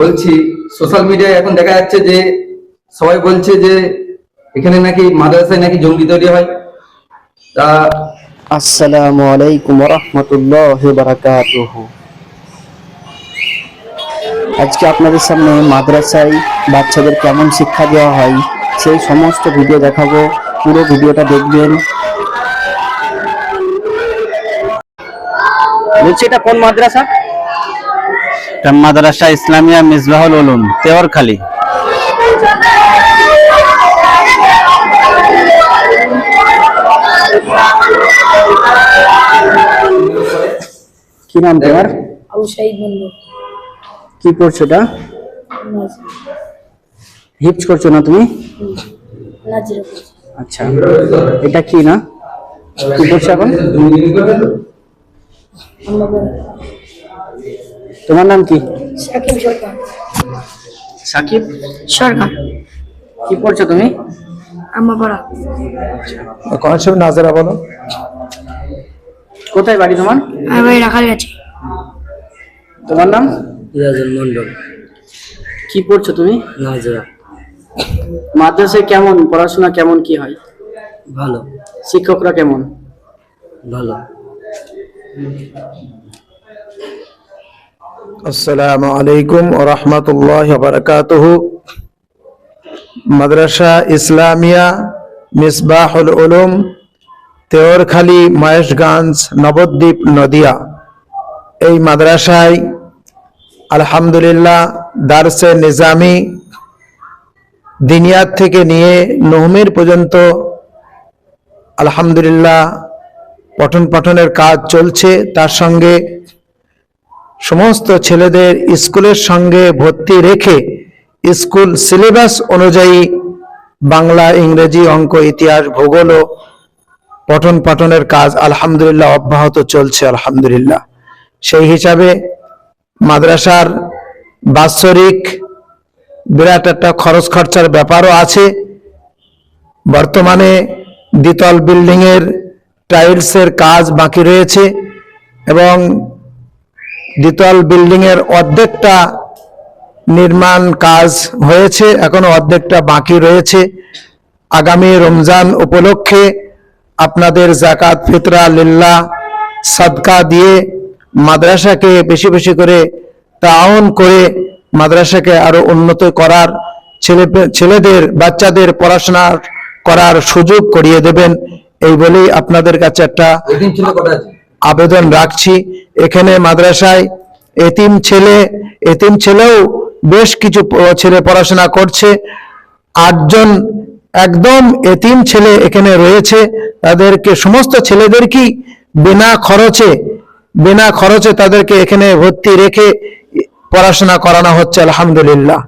বলছি সোশ্যাল মিডিয়ায় এখন দেখা যাচ্ছে যে সবাই বলছে যে এখানে নাকি মাদ্রাসায় নাকি জঙ্গি তৈরি হয়। তা আসসালামু আলাইকুম রহমতুল্লাহ বারাকাতুহ আজকে আপনাদের সামনে মাদ্রাসায় বাচ্চাদের কেমন শিক্ষা দেওয়া হয় সেই সমস্ত ভিডিও দেখাবো। পুরো ভিডিওটা দেখবেন। বলছি, এটা কোন মাদ্রাসা? মাদ্রাসা ইসলামিয়া মিসবাহুল উলুম তেওরখালী। কি নাম তোমার? আবু সাইদ বন্ধু। কি পড়ছো এটা? হিপস করছ না তুমি? আচ্ছা। এটা কি না? কি করছ এখন জঙ্গি করে ফেলল? আম্মা বড় তোমার নাম কি? সাকিব সরকার। সাকিব? সরকার। কি পড়ছো তুমি? আম্মা বড় কনসেপ্ট নাজারা বলো। কোথায় বাড়ি তোমার? আমি বাড়ি রাখাল গেছি তোমার নাম? ইরাজুল মন্ডল কি পড়ছো তুমি? নাজারা। মাদ্রাসায় কেমন? পড়াশোনা কেমন কি হয়? ভালো। শিক্ষকরা কেমন? ভালো। আসসালামু আলাইকুম রহমতুল্লাহ বারকাতুহ। মাদ্রাসা ইসলামিয়া মিসবাহুল উলুম, তেওরখালী মহেশগঞ্জ, নবদ্বীপ, নদিয়া। এই মাদ্রাসায় আলহামদুলিল্লাহ দারসে নিজামি দিনিয়াত থেকে নিয়ে নহমির পর্যন্ত আলহামদুলিল্লাহ পঠন পাঠনের কাজ চলছে। তার সঙ্গে সমস্ত ছেলেদের স্কুলের সঙ্গে ভর্তি রেখে স্কুল সিলেবাস অনুযায়ী বাংলা, ইংরেজি, অঙ্ক, ইতিহাস, ভূগোল ও পঠন পাঠনের কাজ আলহামদুলিল্লাহ অব্যাহত চলছে, আলহামদুলিল্লাহ। সেই হিসাবে মাদ্রাসার বাৎসরিক বিরাট একটা খরচ খরচার ব্যাপারও আছে। বর্তমানে দ্বিতল বিল্ডিং এর টাইলসের কাজ বাকি রয়েছে এবং দ্বিতল বিল্ডিং এর অর্ধেকটা নির্মাণ কাজ হয়েছে, এখনও অর্ধেকটা বাকি রয়েছে। আগামী রমজান উপলক্ষে আপনাদের জাকাত ফিতরা লিল্লাহ সাদকা দিয়ে মাদ্রাসাকে বেশি বেশি করে তাউন করে মাদ্রাসাকে আরও উন্নত করার, ছেলে ছেলেদের, বাচ্চাদের পড়াশোনা করার সুযোগ করিয়ে দেবেন। এই বলেই আপনাদের কাছে একটা আবেদন রাখছি। এখানে মাদ্রাসায় এতিম ছেলে, এতিম ছেলেও বেশ কিছু ছেলে পড়াশোনা করছে। আটজন একদম এতিম ছেলে এখানে রয়েছে। তাদেরকে সমস্ত ছেলেদেরকেই বিনা খরচে বিনা খরচে তাদেরকে এখানে ভর্তি রেখে পড়াশোনা করানো হচ্ছে, আলহামদুলিল্লাহ।